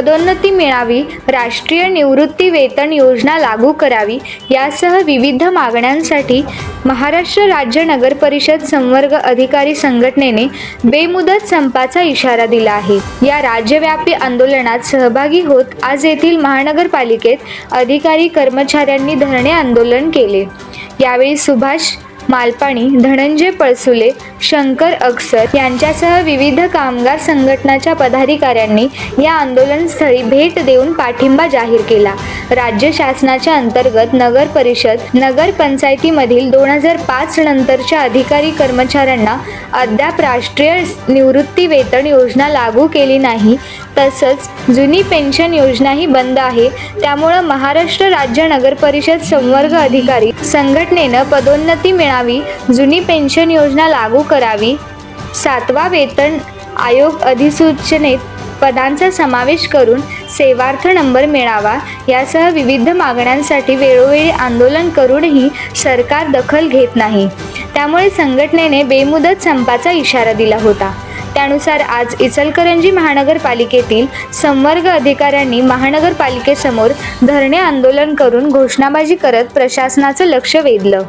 पदोन्नती मिळावी राष्ट्रीय निवृत्ती वेतन योजना लागू करावी यासह विविध मागण्यांसाठी महाराष्ट्र राज्य नगर परिषद संवर्ग अधिकारी संघटनेने बेमुदत संपाचा इशारा दिला आहे. या राज्यव्यापी आंदोलनात सहभागी होत आज येथील महानगरपालिकेत अधिकारी कर्मचाऱ्यांनी धरणे आंदोलन केले. यावेळी सुभाष मालपाणी धनंजय पळसुले शंकर अक्षर यांच्यासह विविध कामगार संघटनाच्या पदाधिकाऱ्यांनी या आंदोलनस्थळी भेट देऊन पाठिंबा जाहीर केला. राज्य शासनाच्या अंतर्गत नगर परिषद नगर पंचायतीमधील दोन हजार पाच नंतरच्या अधिकारी कर्मचाऱ्यांना अद्याप राष्ट्रीय निवृत्ती वेतन योजना लागू केली नाही. तसंच जुनी पेन्शन योजनाही बंद आहे. त्यामुळं महाराष्ट्र राज्य नगर परिषद संवर्ग अधिकारी संघटनेनं पदोन्नती मिळावी जुनी पेन्शन योजना लागू करावी. सातवा वेतन आयोग अधिसूचनेत पदांचा समावेश करून सेवार्थ नंबर मिळावा यासह विविध मागण्यांसाठी वेळोवेळी आंदोलन करूनही सरकार दखल घेत नाही. त्यामुळे संघटनेने बेमुदत संपाचा इशारा दिला होता. त्यानुसार आज इचलकरंजी महानगरपालिकेतील संवर्ग अधिकाऱ्यांनी महानगरपालिकेसमोर धरणे आंदोलन करून घोषणाबाजी करत प्रशासनाचं लक्ष वेधलं.